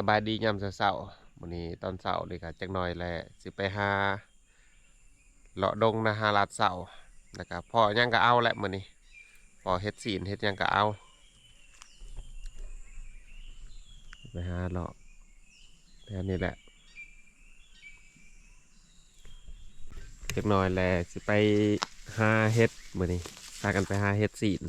สบายดียามเช้าๆวันนี้ตอนเช้าเลยค่ะจักหน่อยแหละสิไปหาเลาะดงนะหาลาดเสานะครับพอยังก็เอาแหละมื้อนี้พอเฮ็ดศีลเฮ็ดยังก็เอา ไปหาเลาะแถวนี้แหละจักหน่อยแหละสิไปหาเฮ็ดมื้อนี้พากันไปหาเฮ็ดศีล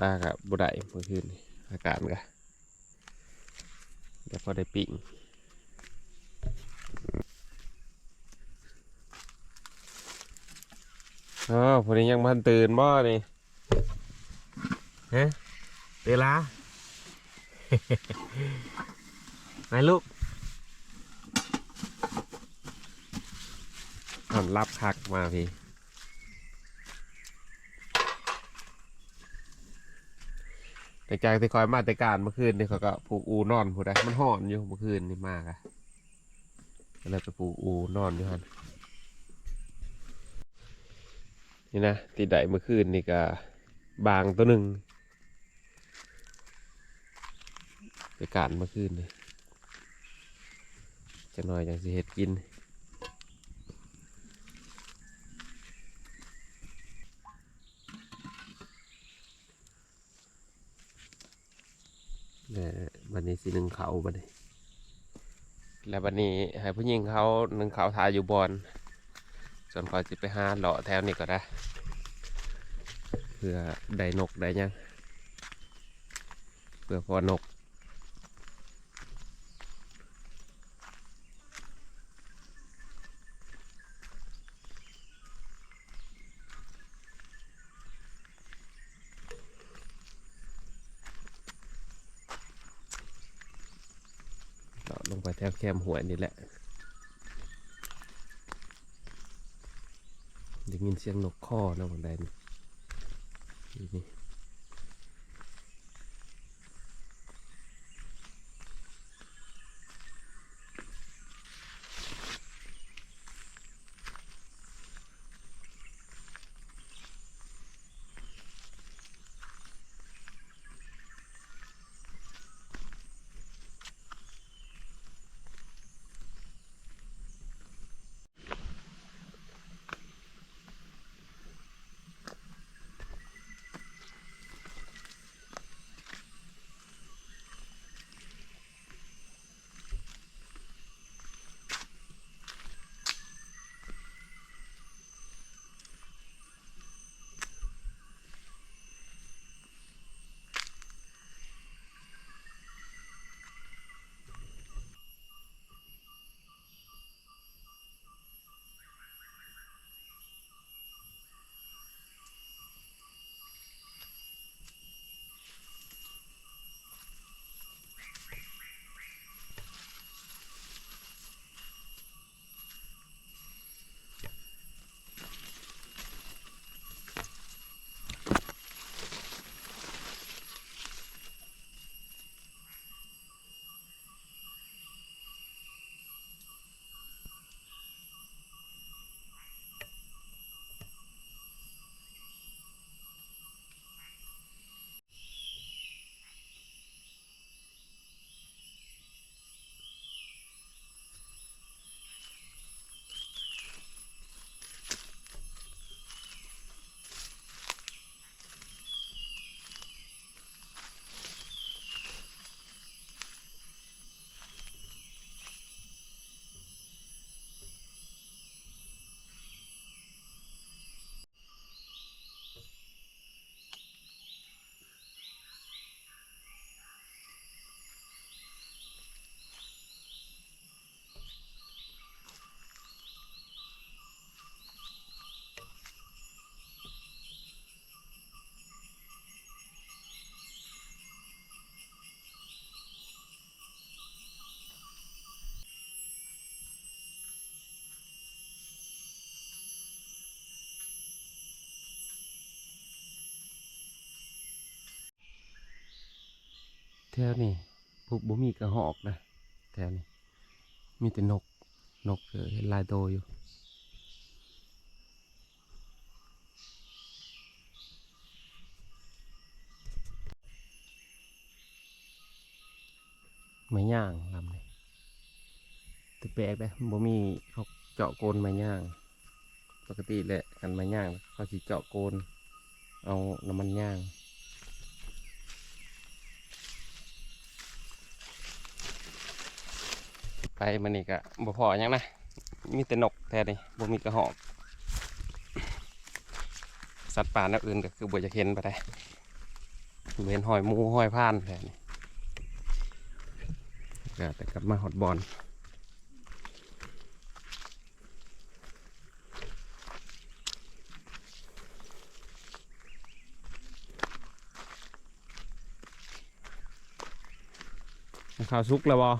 ปลากับบุได้เมื่อคืนอากาศมันก็เดี๋ยวพอได้ปิ้งอ๋อพอนี้ยังพันตื่นบ่นี่ฮะตื่นละไหนลูกอ่อนรับคักมาพี่ แต่จากที่คอยมาแต่การเมื่อคืนนี่เขาก็ผูกอูนอนผู้ใดมันห่อนอยู่เมื่อคืนนี่มากอะก็เลยไปผูกอูนอนอยู่ฮันนี่นะตีไดเมื่อคืนนี่ก็บางตัวหนึ่งไปการเมื่อคืนนี่จะน้อยจังสิเห็ดกิน เนี่ยวันนี้สิ หนึ่งเขาบัดนี้แล้ววันนี้ให้ผู้หญิงเขาหนึ่งเขาทายอยู่บอนส่วนคอยจะไปหาเลาะแถวนี้ก็ได้ เพื่อได้นกได้ยังเพื่อพอนก เลาะลง ไปแถวแคมหัวยนี่แหละได้ยินเสียงนกข้อนะบางใดนี่นี่ ถวนี้พวกบ่มีกระหอกนะแถวนี้มีแต่นกนกเห็ลายโตอยู่ไม้ย่างลำนี้ตึกแปลกเลยบ่มีเขาเจาะโกนไม้ย่าง ปกติแหละกันไม้ย่างเขาสิเจาะโกน เอาน้ำมันย่าง ไปมันนี่ก็บ่พอยังนะมีแต่นกแท้นี่บ่มีกระหอกสัตว์ป่าแนวอื่นก็คือบ่จะเห็นไปได้เว้นหอยมูหอยพานแท้นี่ก็แต่กลับมาฮอดบอลข้าวสุกแล้วบ่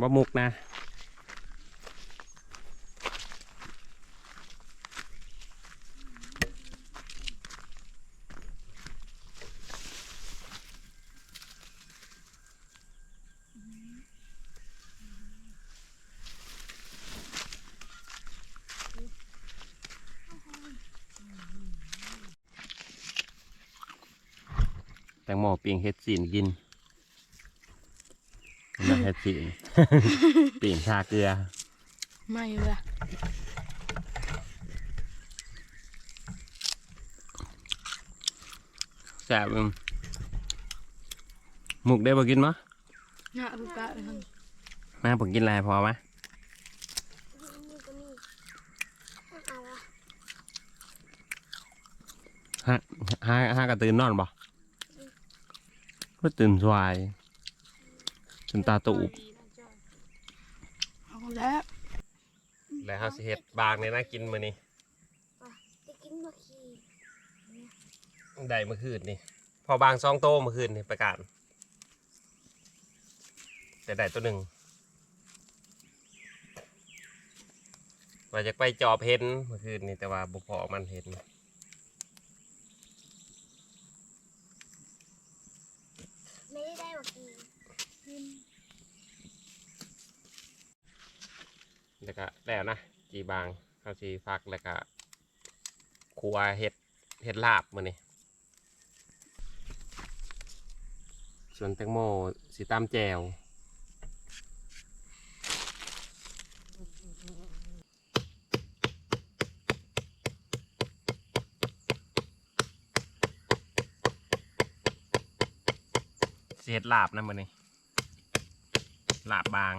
บ่มุกนะแตงโมเปียงเฮ็ดสีนกิน เฮ็ดสีนปียงชาเกลือ ไม่เว้ยแซ่บอืมหมุกได้บ่กินมะน่าบุกะเลยมาผมกินอะไรพอมะนี่ก็มีเอาอะฮะฮะฮะกระตื่นนอนบ่ก็ตื่นสวาย จนตาตูบเอาแล้วแล้วเฮาสิเฮ็ดบางนี่นะกินมื้อนี้จะกินบะคีได้เมื่อคืนนี่ พอบางซองโตเมื่อคืนนี่ประกาศแต่ได้ตัวหนึ่งว่าจะไปจอบเห็นเมื่อคืนนี่แต่ว่าบุพอมันเห็นไม่ได้ได้บะ แล้วก็แล้วนะจีบางเขาสีฟักแล้วก็คัวเห็ดเห็ดลาบมือนี่ส่วนแตงโมสีตามแจวเห็ดลาบนะมือนี่ลาบบาง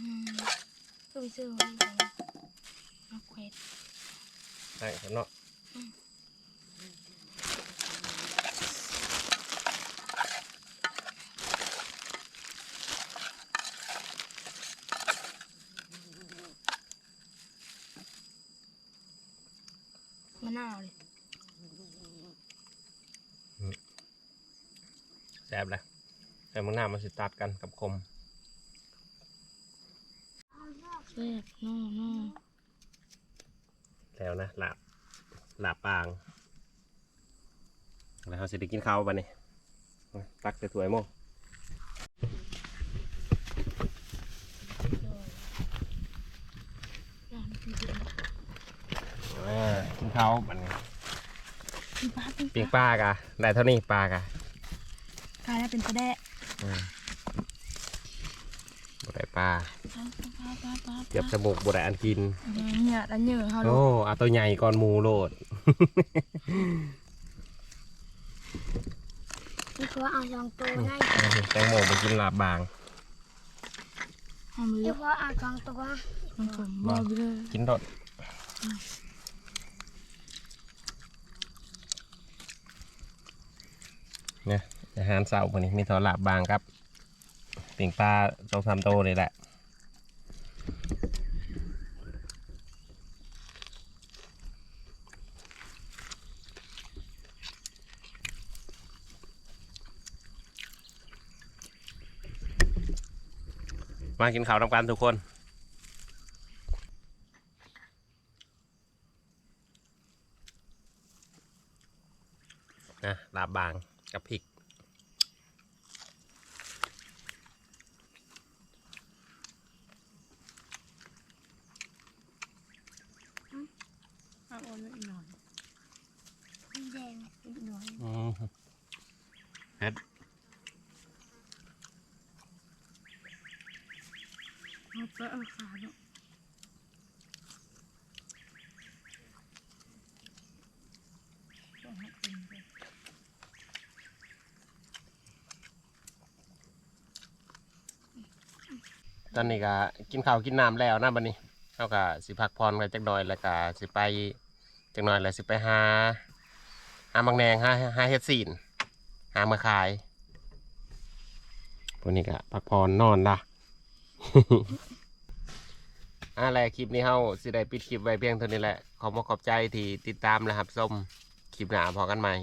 อืมก็ไป ซื้อมาให้มาเควสได้ครับเนาะมะนาวเลยแซ่บเลยแต่มึงหน้ามันสิตัดกันกับคม แซ่บโน่โน่แล้วนะลาบลาบปาง แล้วเขาสิได้กินข้าวปะนี่ตักใส่ถ้วยโมน้ำกินกินอ่ากินข้าวปะนี่กินปลากินปีกปลากะได้เท่านี้ปลากะกลายแล้วเป็นกระแดะอืมบ่ได้ปลา เเกือบจะหมกบได้อันกินเนี่ยอันเหยื่อเขาลูโอ้กเอาตัวใหญ่ก่อนหมูโลดนี่คือว่าเอาสองตัวได้แตงโมไปกินลาบบางเอามือนี่คือว่าเอาสองตัวมันผมบอกไปเลยกินรดเนี่ยอาหารเสาร์วันนี้มีทอลาบบางครับปิ่งปลาสองสามโตวเลยแหละ มากินข้าวทำกันทุกคนนะลาบบางกับพริกเอาอ่อนอีกหน่อยสีแดงอีกหน่อยอืมเอาไปเอาขาเนาะตอนนี้ก็กินข้าวกินน้ำแล้วนะบัดนี้เขาก็สิพักผ่อนกันจักหน่อยแล้วก็สิไปจักหน่อยแล้วสิไปหาหามังแนงหาหาเฮ็ดซีนหามาขายพวกนี้ก็พักผ่อนนอนละ อะไรคลิปนี้เฮาสิได้ปิดคลิปไว้เพียงเท่านี้แหละ ขอบคุขอบใจที่ติดตามและรับชมคลิปหน้าพอกันใหม่